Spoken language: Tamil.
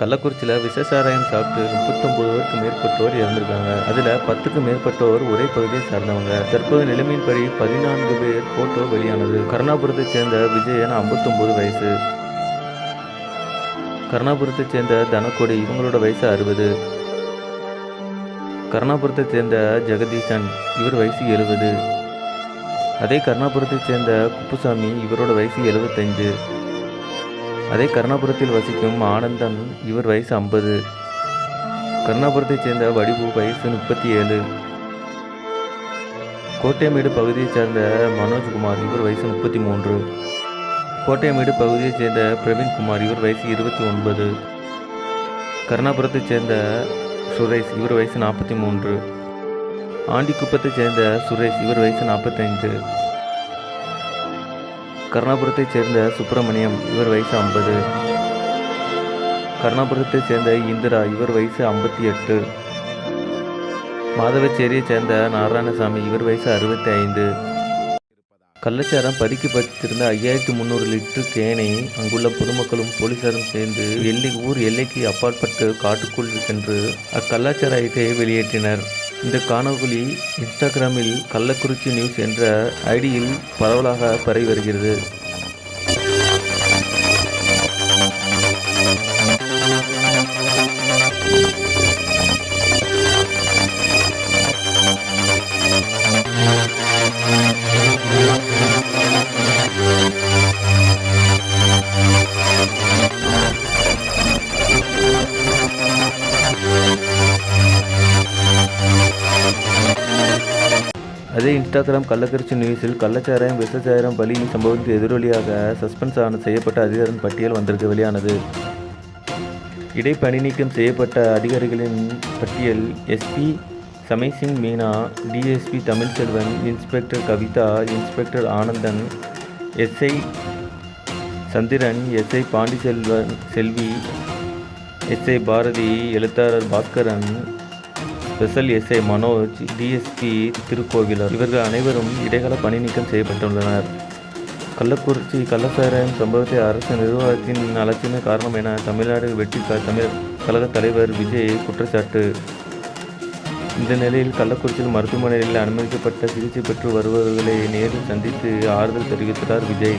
கள்ளக்குறிச்சியில் விசேஷாராயம் சாப்பிட்டு முப்பத்தொம்பது பேருக்கு மேற்பட்டோர் இறந்திருக்காங்க. அதில் பத்துக்கு மேற்பட்டோர் ஒரே பகுதியை சார்ந்தவங்க. தற்போது நிலைமையின்படி பதினான்கு பேர் போட்டோ வெளியானது. கருணாபுரத்தைச் சேர்ந்த விஜயன் ஐம்பத்தொம்பது வயசு. கருணாபுரத்தைச் சேர்ந்த தனக்கொடி இவங்களோட வயசு அறுபது. கருணாபுரத்தைச் சேர்ந்த ஜெகதீசன் இவர் வயசு எழுபது. அதே கருணாபுரத்தைச் சேர்ந்த குப்புசாமி இவரோட வயசு எழுபத்தஞ்சு. அதே கருணாபுரத்தில் வசிக்கும் ஆனந்தன் இவர் வயசு ஐம்பது. கருணாபுரத்தைச் சேர்ந்த வடிவு வயசு முப்பத்தி ஏழு கோட்டையமேடு பகுதியைச் சேர்ந்த மனோஜ்குமார் இவர் வயசு முப்பத்தி மூன்று கோட்டையமேடு பகுதியைச் சேர்ந்த பிரவீன்குமார் இவர் வயசு இருபத்தி ஒன்பது கருணாபுரத்தைச் சேர்ந்த சுரேஷ் இவர் வயசு நாற்பத்தி மூன்று ஆண்டிக்குப்பத்தைச் சேர்ந்த சுரேஷ் இவர் வயசு நாற்பத்தைந்து. கருணாபுரத்தைச் சேர்ந்த சுப்பிரமணியம் இவர் வயசு ஐம்பது. கருணாபுரத்தைச் சேர்ந்த இந்திரா இவர் வயசு ஐம்பத்தி எட்டு. மாதவச்சேரியைச் சேர்ந்த நாராயணசாமி இவர் வயசு அறுபத்தி ஐந்து. கள்ளச்சாரம் பதுக்கி பதித்திருந்த ஐயாயிரத்தி முந்நூறு லிட்டர் கேனை அங்குள்ள பொதுமக்களும் போலீசாரும் சேர்ந்து எல்லை ஊர் எல்லைக்கு அப்பாற்பட்டு காட்டுக்குள் சென்று அக்கள்ளச்சாராயத்தை வெளியேற்றினர். இந்த காணொளி இன்ஸ்டாகிராமில் கள்ளக்குறிச்சி நியூஸ் என்ற ஐடியில் பரவலாக பரவி வருகிறது. அதே இன்ஸ்டாகிராம் கள்ளக்குறிச்சி நியூஸில் கள்ளச்சாராயம் விஷச்சாராயம் பலி சம்பவத்துக்கு எதிரொலியாக சஸ்பென்ஸ் ஆன செய்யப்பட்ட அதிகாரின் பட்டியல் வந்திருக்கு வெளியானது. இடைப்பணி நீக்கம் செய்யப்பட்ட அதிகாரிகளின் பட்டியல் SP சமைசிங் Meena DSP Tamilselvan inspector Kavitha inspector Anandan SI Chandran SI Pandiselvan Selvi SI Bharathi எழுத்தாளர் Baskaran special SI Manoj DSP திருக்கோவிலர். இவர்கள் அனைவரும் இடைக்கால பணி நீக்கம் செய்யப்பட்டுள்ளனர். கள்ளக்குறிச்சி கள்ளச்சாராயம் சம்பவத்தை அரசு நிர்வாகத்தின் அலட்சியமே காரணம் என தமிழ்நாடு வெற்றி தமிழ் கழக தலைவர் விஜய் குற்றச்சாட்டு. இந்த நிலையில் கள்ளக்குறிச்சியில் மருத்துவமனையில் அனுமதிக்கப்பட்ட சிகிச்சை பெற்று வருபவர்களை நேரில் சந்தித்து ஆறுதல் தெரிவித்தார் விஜய்.